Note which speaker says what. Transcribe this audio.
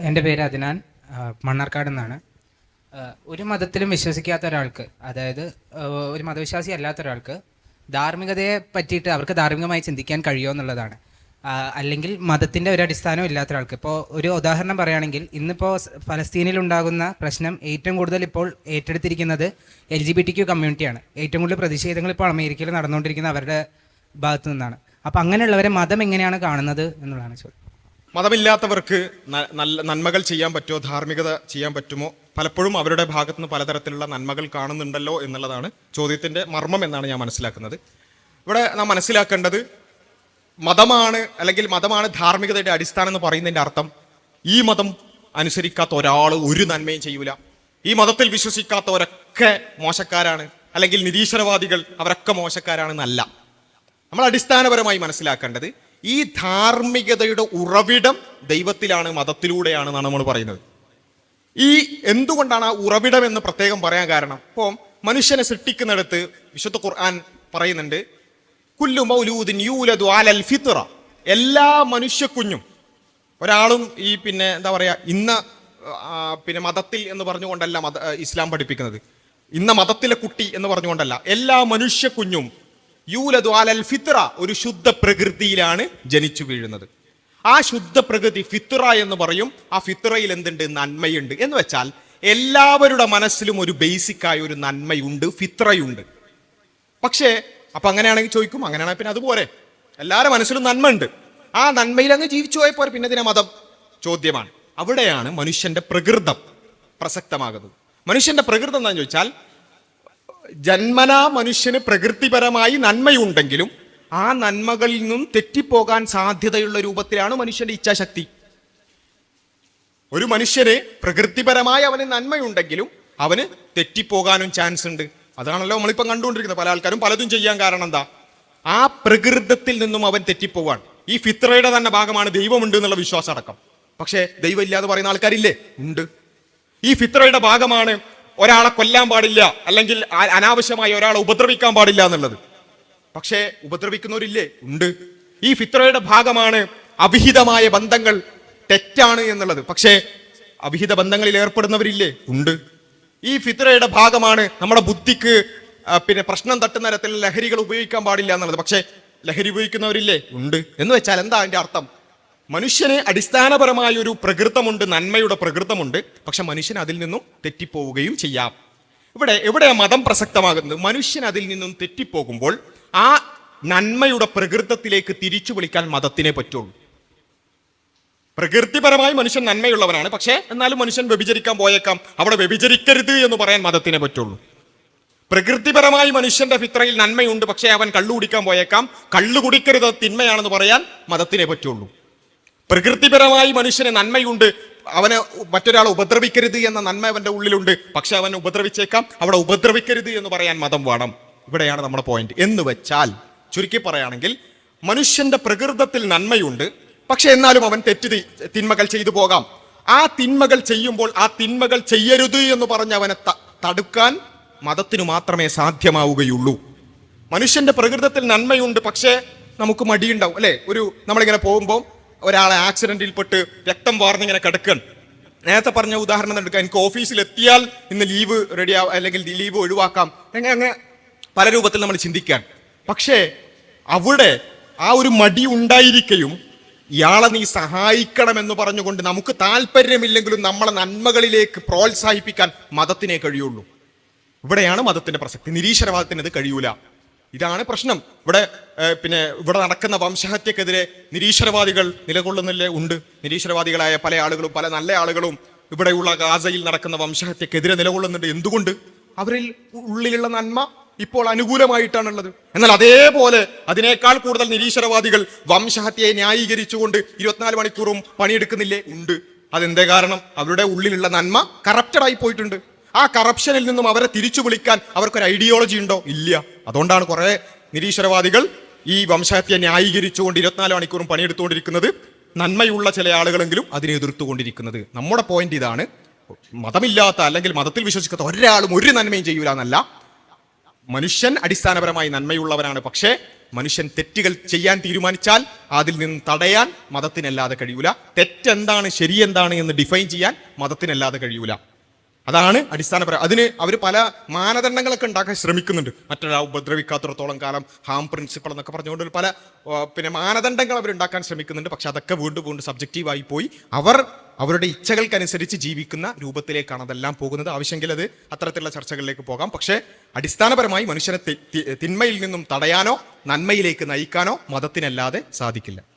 Speaker 1: എന്റെ പേര് അദ്നാൻ മണ്ണാർക്കാട് നിന്നാണ്. ഒരു മതത്തിലും വിശ്വസിക്കാത്ത ഒരാൾക്ക് അതായത് ഒരു മതവിശ്വാസി അല്ലാത്ത ഒരാൾക്ക് ധാർമ്മികതയെ പറ്റിയിട്ട് അവർക്ക് ധാർമ്മികമായി ചിന്തിക്കാൻ കഴിയുമോ എന്നുള്ളതാണ്. അല്ലെങ്കിൽ മതത്തിന്റെ ഒരു അടിസ്ഥാനം ഇല്ലാത്ത ഒരാൾക്ക്. ഇപ്പോൾ ഒരു ഉദാഹരണം പറയുകയാണെങ്കിൽ ഇന്നിപ്പോൾ ഫലസ്തീനിൽ ഉണ്ടാകുന്ന പ്രശ്നം ഏറ്റവും കൂടുതൽ ഇപ്പോൾ ഏറ്റെടുത്തിരിക്കുന്നത് L G B T Q കമ്മ്യൂണിറ്റിയാണ്. ഏറ്റവും കൂടുതൽ പ്രതിഷേധങ്ങൾ ഇപ്പോൾ അമേരിക്കയിൽ നടന്നുകൊണ്ടിരിക്കുന്ന അവരുടെ ഭാഗത്തു നിന്നാണ്. അപ്പോൾ അങ്ങനെയുള്ളവരെ മതം എങ്ങനെയാണ് കാണുന്നത് എന്നുള്ളതാണ് ചോദ്യം.
Speaker 2: മതമില്ലാത്തവർക്ക് നല്ല നന്മകൾ ചെയ്യാൻ പറ്റുമോ? ധാർമ്മികത ചെയ്യാൻ പറ്റുമോ? പലപ്പോഴും അവരുടെ ഭാഗത്തു നിന്ന് പലതരത്തിലുള്ള നന്മകൾ കാണുന്നുണ്ടല്ലോ എന്നുള്ളതാണ് ചോദ്യത്തിന്റെ മർമ്മം എന്നാണ് ഞാൻ മനസ്സിലാക്കുന്നത്. ഇവിടെ നാം മനസ്സിലാക്കേണ്ടത് മതമാണ് അല്ലെങ്കിൽ മതമാണ് ധാർമ്മികതയുടെ അടിസ്ഥാനം എന്ന് പറയുന്നതിന്റെ അർത്ഥം ഈ മതം അനുസരിക്കാത്ത ഒരാൾ ഒരു നന്മയും ചെയ്യൂല. ഈ മതത്തിൽ വിശ്വസിക്കാത്തവരൊക്കെ മോശക്കാരാണ് അല്ലെങ്കിൽ നിരീശ്വരവാദികൾ അവരൊക്കെ മോശക്കാരാണെന്നല്ല. നമ്മൾ അടിസ്ഥാനപരമായി മനസ്സിലാക്കേണ്ടത് ഈ ധാർമ്മികതയുടെ ഉറവിടം ദൈവത്തിലാണ് മതത്തിലൂടെയാണ് എന്നാണ് നമ്മൾ പറയുന്നത്. ഈ എന്തുകൊണ്ടാണ് ആ ഉറവിടം എന്ന് പ്രത്യേകം പറയാൻ കാരണം? ഇപ്പോൾ മനുഷ്യനെ സൃഷ്ടിക്കുന്നിടത്ത് വിശുദ്ധ ഖുർആൻ പറയുന്നുണ്ട് കുല്ലു മൗലൂദിൻ യൂലദു അലൽ ഫിത്ര എല്ലാ മനുഷ്യക്കുഞ്ഞും ഒരാളും ഈ പിന്നെ എന്താ പറയുക ഇന്ന പിന്നെ മതത്തിൽ എന്ന് പറഞ്ഞുകൊണ്ടല്ല മത ഇസ്ലാം പഠിപ്പിക്കുന്നത്. ഇന്ന മതത്തിലെ കുട്ടി എന്ന് പറഞ്ഞുകൊണ്ടല്ല എല്ലാ മനുഷ്യക്കുഞ്ഞും യൂലദു അലൽ ഫിത്ര ഒരു ശുദ്ധ പ്രകൃതിയിലാണ് ജനിച്ചു വീഴുന്നത്. ആ ശുദ്ധ പ്രകൃതി ഫിത്ര എന്ന് പറയും. ആ ഫിത്രയിൽ എന്തുണ്ട്? നന്മയുണ്ട്. എന്ന് വെച്ചാൽ എല്ലാവരുടെ മനസ്സിലും ഒരു ബേസിക്കായ ഒരു നന്മയുണ്ട് ഫിത്രയുണ്ട് പക്ഷേ അപ്പൊ അങ്ങനെയാണെങ്കിൽ ചോദിക്കും അങ്ങനെയാണെങ്കിൽ പിന്നെ അതുപോലെ. എല്ലാവരുടെ മനസ്സിലും നന്മ ഉണ്ട് ആ നന്മയിൽ അങ്ങ് ജീവിച്ചു പോയ പോലെ പിന്നെ ഇതിനെ മതം? ചോദ്യമാണ്. അവിടെയാണ് മനുഷ്യന്റെ പ്രകൃതം പ്രസക്തമാകുന്നത്. മനുഷ്യന്റെ പ്രകൃതം എന്താണെന്ന് ചോദിച്ചാൽ ജന്മനാ മനുഷ്യന് പ്രകൃതിപരമായി നന്മയുണ്ടെങ്കിലും ആ നന്മകളിൽ നിന്നും തെറ്റിപ്പോകാൻ സാധ്യതയുള്ള രൂപത്തിലാണ് മനുഷ്യന്റെ ഇച്ഛാശക്തി. ഒരു മനുഷ്യന് പ്രകൃതിപരമായി അവന് നന്മയുണ്ടെങ്കിലും അവന് തെറ്റിപ്പോകാനും ചാൻസ് ഉണ്ട്. അതാണല്ലോ നമ്മളിപ്പം കണ്ടുകൊണ്ടിരിക്കുന്നത്. പല ആൾക്കാരും പലതും ചെയ്യാൻ കാരണം എന്താ? ആ പ്രകൃതത്തിൽ നിന്നും അവൻ തെറ്റിപ്പോവാൻ ഈ ഫിത്രയുടെ തന്നെ ഭാഗമാണ് ദൈവമുണ്ട് എന്നുള്ള വിശ്വാസം അടക്കം. പക്ഷേ ദൈവം ഇല്ലാതെ പറയുന്ന ആൾക്കാരില്ലേ? ഉണ്ട്. ഈ ഫിത്രയുടെ ഭാഗമാണ് ഒരാളെ കൊല്ലാൻ പാടില്ല അല്ലെങ്കിൽ അനാവശ്യമായി ഒരാളെ ഉപദ്രവിക്കാൻ പാടില്ല എന്നുള്ളത്. പക്ഷേ ഉപദ്രവിക്കുന്നവരില്ലേ? ഉണ്ട്. ഈ ഫിത്രയുടെ ഭാഗമാണ് അവിഹിതമായ ബന്ധങ്ങൾ തെറ്റാണ് എന്നുള്ളത്. പക്ഷേ അവിഹിത ബന്ധങ്ങളിൽ ഏർപ്പെടുന്നവരില്ലേ? ഉണ്ട്. ഈ ഫിത്രയുടെ ഭാഗമാണ് നമ്മുടെ ബുദ്ധിക്ക് പിന്നെ പ്രശ്നം തട്ടുന്ന തരത്തിൽ ലഹരികൾ ഉപയോഗിക്കാൻ പാടില്ല എന്നുള്ളത്. പക്ഷേ ലഹരി ഉപയോഗിക്കുന്നവരില്ലേ? ഉണ്ട്. എന്ന് വെച്ചാൽ എന്താ അതിന്റെ അർത്ഥം? മനുഷ്യന് അടിസ്ഥാനപരമായ ഒരു പ്രകൃതമുണ്ട് നന്മയുടെ പ്രകൃതമുണ്ട്. പക്ഷെ മനുഷ്യൻ അതിൽ നിന്നും തെറ്റിപ്പോവുകയും ചെയ്യാം. ഇവിടെ എവിടെ മതം പ്രസക്തമാകുന്നത് മനുഷ്യൻ അതിൽ നിന്നും തെറ്റിപ്പോകുമ്പോൾ ആ നന്മയുടെ പ്രകൃതത്തിലേക്ക് തിരിച്ചു വിളിക്കാൻ മതത്തിനെ പറ്റുള്ളൂ. പ്രകൃതിപരമായി മനുഷ്യൻ നന്മയുള്ളവനാണ്. പക്ഷേ എന്നാലും മനുഷ്യൻ വ്യഭിചരിക്കാൻ പോയേക്കാം. അവിടെ വ്യഭിചരിക്കരുത് എന്ന് പറയാൻ മതത്തിനെ പറ്റുള്ളൂ. പ്രകൃതിപരമായി മനുഷ്യന്റെ ഫിത്രയിൽ നന്മയുണ്ട്. പക്ഷേ അവൻ കള്ളു കുടിക്കാൻ പോയേക്കാം. കള്ളു കുടിക്കരുത് തിന്മയാണെന്ന് പറയാൻ മതത്തിനെ പറ്റുള്ളൂ. പ്രകൃതിപരമായി മനുഷ്യന് നന്മയുണ്ട്. അവനെ മറ്റൊരാളെ ഉപദ്രവിക്കരുത് എന്ന നന്മ അവന്റെ ഉള്ളിലുണ്ട്. പക്ഷെ അവനെ ഉപദ്രവിച്ചേക്കാം. അവിടെ ഉപദ്രവിക്കരുത് എന്ന് പറയാൻ മതം വേണം. ഇവിടെയാണ് നമ്മുടെ പോയിന്റ് എന്ന് വെച്ചാൽ ചുരുക്കി പറയുകയാണെങ്കിൽ മനുഷ്യന്റെ പ്രകൃതത്തിൽ നന്മയുണ്ട്. പക്ഷെ എന്നാലും അവൻ തെറ്റ് തിന്മകൾ ചെയ്തു പോകാം. ആ തിന്മകൾ ചെയ്യുമ്പോൾ ആ തിന്മകൾ ചെയ്യരുത് എന്ന് പറഞ്ഞ് അവനെ തടുക്കാൻ മതത്തിനു മാത്രമേ സാധ്യമാവുകയുള്ളൂ. മനുഷ്യന്റെ പ്രകൃതത്തിൽ നന്മയുണ്ട്. പക്ഷേ നമുക്ക് മടിയുണ്ടാവും. അല്ലെ? ഒരു നമ്മളിങ്ങനെ പോകുമ്പോൾ ഒരാളെ ആക്സിഡന്റിൽ പെട്ട് രക്തം വാർന്നിങ്ങനെ കിടക്കുകയാണ്. നേരത്തെ പറഞ്ഞ ഉദാഹരണം എടുക്കുക എനിക്ക് ഓഫീസിൽ എത്തിയാൽ ഇന്ന് ലീവ് റെഡി അല്ലെങ്കിൽ ലീവ് ഒഴിവാക്കാം. അങ്ങനെ അങ്ങനെ പല രൂപത്തിൽ നമ്മൾ ചിന്തിക്കാൻ പക്ഷേ അവിടെ ആ ഒരു മടി ഉണ്ടായിരിക്കുകയും ഇയാളെ നീ സഹായിക്കണമെന്ന് പറഞ്ഞുകൊണ്ട് നമുക്ക് താല്പര്യമില്ലെങ്കിലും നമ്മളെ നന്മകളിലേക്ക് പ്രോത്സാഹിപ്പിക്കാൻ മതത്തിനെ കഴിയുള്ളൂ. ഇവിടെയാണ് മതത്തിന്റെ പ്രസക്തി. നിരീശ്വരവാദത്തിന് ഇത് കഴിയൂല. ഇതാണ് പ്രശ്നം. ഇവിടെ പിന്നെ ഇവിടെ നടക്കുന്ന വംശഹത്യക്കെതിരെ നിരീശ്വരവാദികൾ നിലകൊള്ളുന്നില്ലേ ഉണ്ട്? നിരീശ്വരവാദികളായ പല ആളുകളും പല നല്ല ആളുകളും ഇവിടെയുള്ള ഗാസയിൽ നടക്കുന്ന വംശഹത്യക്കെതിരെ നിലകൊള്ളുന്നുണ്ട്. എന്തുകൊണ്ട്? അവരിൽ ഉള്ളിലുള്ള നന്മ ഇപ്പോൾ അനുകൂലമായിട്ടാണുള്ളത്. എന്നാൽ അതേപോലെ അതിനേക്കാൾ കൂടുതൽ നിരീശ്വരവാദികൾ വംശഹത്യയെ ന്യായീകരിച്ചുകൊണ്ട് ഇരുപത്തിനാല് മണിക്കൂറും പണിയെടുക്കുന്നില്ലേ? ഉണ്ട്. അതെന്തേ കാരണം? അവരുടെ ഉള്ളിലുള്ള നന്മ കറപ്റ്റഡായി പോയിട്ടുണ്ട്. ആ കറപ്ഷനിൽ നിന്നും അവരെ തിരിച്ചു വിളിക്കാൻ അവർക്കൊരു ഐഡിയോളജി ഉണ്ടോ? ഇല്ല. അതുകൊണ്ടാണ് കുറെ നിരീശ്വരവാദികൾ ഈ വംശഹത്യ ന്യായീകരിച്ചുകൊണ്ട് ഇരുപത്തിനാല് മണിക്കൂറും പണിയെടുത്തുകൊണ്ടിരിക്കുന്നത്. നന്മയുള്ള ചില ആളുകളെങ്കിലും അതിനെ എതിർത്തുകൊണ്ടിരിക്കുന്നത്. നമ്മുടെ പോയിന്റ് ഇതാണ്. മതമില്ലാത്ത അല്ലെങ്കിൽ മതത്തിൽ വിശ്വസിക്കാത്ത ഒരാളും ഒരു നന്മയും ചെയ്യൂല എന്നല്ല. മനുഷ്യൻ അടിസ്ഥാനപരമായി നന്മയുള്ളവനാണ്. പക്ഷേ മനുഷ്യൻ തെറ്റുകൾ ചെയ്യാൻ തീരുമാനിച്ചാൽ അതിൽ നിന്ന് തടയാൻ മതത്തിനല്ലാതെ കഴിയൂല. തെറ്റെന്താണ് ശരിയെന്താണ് എന്ന് ഡിഫൈൻ ചെയ്യാൻ മതത്തിനല്ലാതെ കഴിയൂല. അതാണ് അടിസ്ഥാനപരം അതിന് അവർ പല മാനദണ്ഡങ്ങളൊക്കെ ഉണ്ടാക്കാൻ ശ്രമിക്കുന്നുണ്ട്. മറ്റൊരാൾ ഉപദ്രവിക്കാത്തിടത്തോളം കാലം ഹാം പ്രിൻസിപ്പൾ എന്നൊക്കെ പറഞ്ഞുകൊണ്ട് പല പിന്നെ മാനദണ്ഡങ്ങൾ അവർ ഉണ്ടാക്കാൻ ശ്രമിക്കുന്നുണ്ട്. പക്ഷെ അതൊക്കെ വീണ്ടും വീണ്ടും സബ്ജക്റ്റീവായി പോയി. അവർ അവരുടെ ഇച്ഛകൾക്കനുസരിച്ച് ജീവിക്കുന്ന രൂപത്തിലേക്കാണ് അതെല്ലാം പോകുന്നത്. ആവശ്യമെങ്കിൽ അത് അത്തരത്തിലുള്ള ചർച്ചകളിലേക്ക് പോകാം. പക്ഷേ അടിസ്ഥാനപരമായി മനുഷ്യനെ തിന്മയിൽ നിന്നും തടയാനോ നന്മയിലേക്ക് നയിക്കാനോ മതത്തിനല്ലാതെ സാധിക്കില്ല.